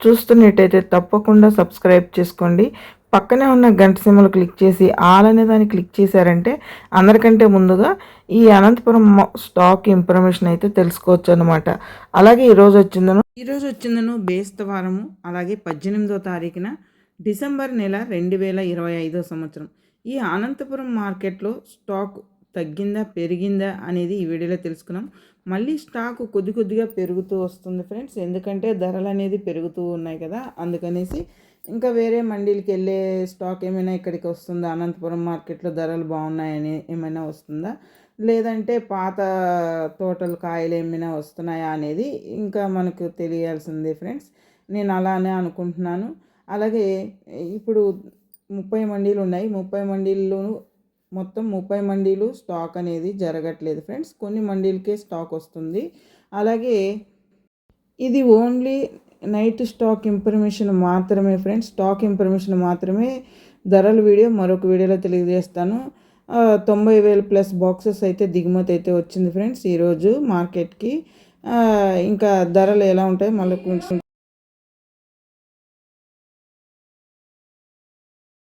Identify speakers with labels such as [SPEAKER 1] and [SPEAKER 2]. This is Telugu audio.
[SPEAKER 1] చూస్తున్నట్టయితే తప్పకుండా సబ్స్క్రైబ్ చేసుకోండి. పక్కనే ఉన్న గంట సింబల్ క్లిక్ చేసి ఆల్ అనే దాన్ని క్లిక్ చేశారంటే అందరికంటే ముందుగా ఈ అనంతపురం స్టాక్ ఇన్ఫర్మేషన్ అయితే తెలుసుకోవచ్చు అనమాట అలాగే ఈరోజు వచ్చిందను ఈరోజు వచ్చిందను బేస్తవారము అలాగే పద్దెనిమిదో తారీఖున డిసెంబర్ నెల రెండు వేల ఇరవై ఐదో సంవత్సరం. ఈ అనంతపురం మార్కెట్లో స్టాక్ తగ్గిందా పెరిగిందా అనేది ఈ వీడియోలో తెలుసుకున్నాం. మళ్ళీ స్టాక్ కొద్ది కొద్దిగా పెరుగుతూ వస్తుంది ఫ్రెండ్స్. ఎందుకంటే ధరలు అనేది పెరుగుతూ ఉన్నాయి కదా. అందుకనేసి ఇంకా వేరే మండీలకి వెళ్ళే స్టాక్ ఏమైనా ఇక్కడికి వస్తుందా? అనంతపురం మార్కెట్లో ధరలు బాగున్నాయని ఏమైనా వస్తుందా? లేదంటే పాత తోటలు కాయలు ఏమైనా వస్తున్నాయా అనేది ఇంకా మనకు తెలియాల్సిందే ఫ్రెండ్స్. నేను అలానే అనుకుంటున్నాను. అలాగే ఇప్పుడు ముప్పై మండీలు ఉన్నాయి. ముప్పై మండీల్లోనూ మొత్తం ముప్పై మండీలు స్టాక్ అనేది జరగట్లేదు ఫ్రెండ్స్. కొన్ని మండీలకే స్టాక్ వస్తుంది. అలాగే ఇది ఓన్లీ నైట్ స్టాక్ ఇన్ఫర్మేషన్ మాత్రమే ఫ్రెండ్స్. స్టాక్ ఇన్ఫర్మేషన్ మాత్రమే. ధరల వీడియో మరొక వీడియోలో తెలియజేస్తాను. తొంభై వేలు ప్లస్ బాక్సెస్ అయితే దిగుమతి అయితే వచ్చింది ఫ్రెండ్స్ ఈరోజు మార్కెట్కి. ఇంకా ధరలు ఎలా ఉంటాయి మళ్ళీ కొంచెం